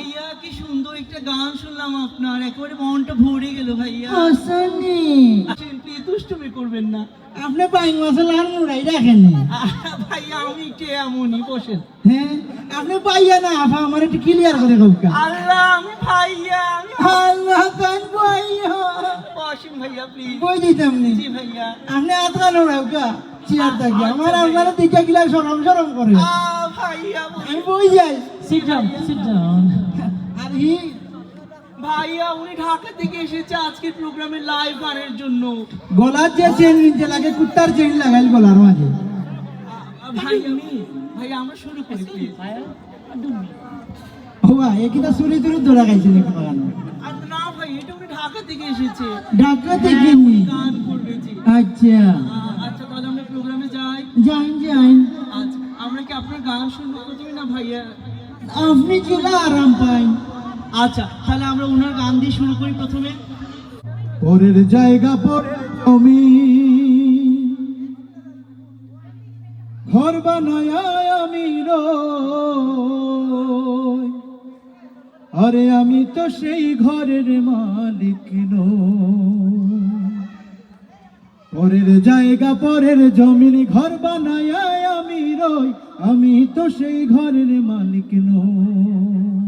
ভাইয়া কি সুন্দর একটা গান শুনলাম আপনার। একেবারে মনটা ভরে গেল ভাইয়া। হাসানি। প্লিজ দুষ্টুমি করবেন না। আপনি বাইং মশলা আর মুড়াই রাখেন ভাইয়া আমি একটু এমনই? বসেন। হ্যাঁ? আপনি পাইয়া না আফা আমার একটু ক্লিয়ার করে আল্লাহ আমি ভাইয়া আমি আল্লাহ কান বসেন ভাইয়া প্লিজ কই দিতাম নি? জি ভাইয়া। আপনি চেয়ার থাকি আমার আপনারা দিকে গিলা সরম সরম করে। ভাইয়া আমি বই যাই। Sit down, sit down. আর হি ভাইয়া উনি ঢাকা থেকে এসেছে আজকের প্রোগ্রামে লাইভ গানের জন্য। গলার যে চেন নিতে লাগে কুত্তার চেন লাগাইল গলার মাঝে। আহ, ভাই আমি ভাইয়া আমরা শুরু করি প্লিজ হবা একিটা চুরি তুরি ধরা খাইছিল কোনো? গান আর না ভাই এটা উনি ঢাকা থেকে এসেছে। ঢাকা হ্যাঁ, থেকে? উনি নি গান করবে জি আচ্ছা আচ্ছা তাহলে আমরা প্রোগ্রামে যাই। যাইন যাইন আচ্ছা আমরা কি আপনার গান শুনব প্রথমে না ভাইয়া? আপনি চলে আরাম পাই আচ্ছা তাহলে আমরা ওনার গান দিয়ে শুরু করি প্রথমে পরের জায়গা পরের জমি ঘর বানায় আমি। আরে আমি তো সেই ঘরের মালিক নই। পরের জায়গা, পরের জমিন, ঘর বানায় আমি রই। আমি তো সেই ঘরের মালিক নই।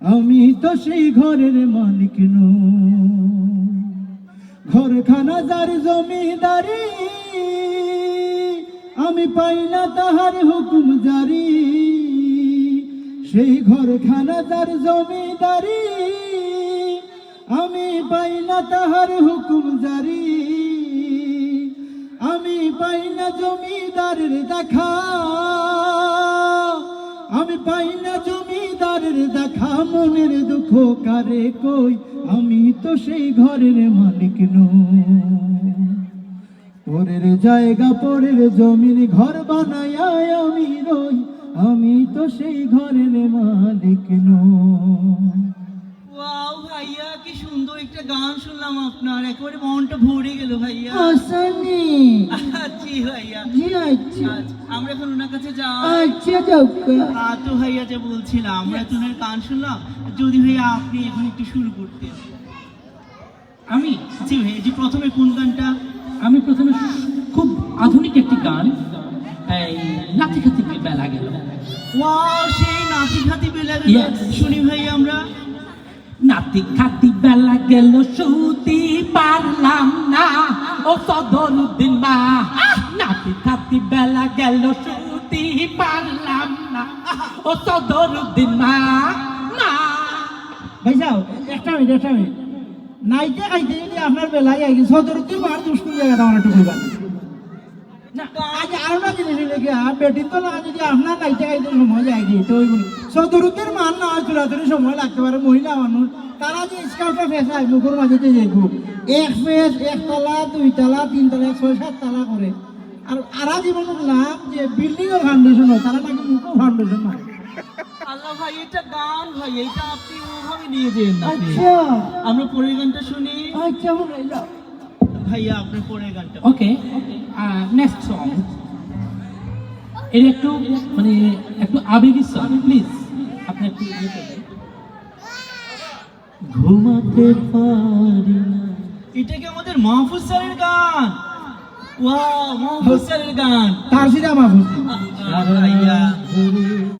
আমি তো সেই ঘরের মালিক নই। ঘরখানা যার জমিদারি, আমি পাই না তাহার হুকুম জারি। সেই ঘরখানা যার জমিদারি, আমি পাই না তাহার হুকুম জারি। পাই না জমিদারের দেখা। আমি পাই না জমিদারের দেখা, মনের দুঃখ কারে কই? আমি তো সেই ঘরের মালিক নই। পরের জায়গা, পরের জমিন ঘর বানায় আমি রই। আমি তো সেই ঘরের মালিক নই। গান শুনলাম আপনার একেবারে মনটা ভরে গেল ভাইয়া। হাসানি। জি ভাইয়া। জি আচ্ছা। আচ্ছা, আমরা এখন ওনার কাছে যাই। আচ্ছা হ্যাঁ তো ভাইয়া যে বলছিলাম আমরা তো ওনার গান শুনলাম। যদি ভাইয়া আপনি এখন একটু শুরু করতেন। আমি? জি ভাইয়া যে প্রথমে কোন গানটা? আমি প্রথমে খুব আধুনিক একটি গান। এই খাতি বেলা গেল। ওয়াও সেই নাচি খাতি বেলা গেল। শুনি ভাই আমরা। নাতি খাতি বেলা গেল, শুতি পারলাম না। ও সদরুদ্দিন মা, নাতি খাতি বেলা গেল, শুতি পারলাম না। ও সদরুদ্দিন মা মা। ভাই যাও, একটা মিনিট একটা মিনিট। নাইতে খাইতে যদি আপনার বেলায় আগে সদরতি মার দুষ্কুল জায়গা আমার একটু না, আজ আরও না জিনিস লেগে বেটিং তো না, যদি আপনার নাইতে খাইতে সময় যায় তো ওই সদরতির মান না হয় চুলাচুরি সময় লাগতে পারে, মহিলা মানুষ। তারা যে স্কাউটে ফেস হয় মুখের মাঝে যে যাইব। এক ফেস এক তলা দুই তলা তিন তলা ছয় সাত তলা করে। আর আরা জীবন লাভ যে বিল্ডিং এর ফাউন্ডেশন হয় তারা নাকি মুখও ফাউন্ডেশন হয়। আল্লাহ ভাই এটা গান ভাই এটা আপনি ওভাবে নিয়ে যেন আচ্ছা। আমরা পরের গানটা শুনি। আচ্ছা ভাইয়া পরের গানটা। ওকে নেক্সট সং এটা একটু মানে একটু আবেগী সং প্লিজ আপনি একটু ইয়ে। ঘুমাতে পারি না। এটা কি আমাদের মাহফুজ স্যারের গান? ওয়া মাহফুজ স্যারের গান। তার সিধা মাহফুজ।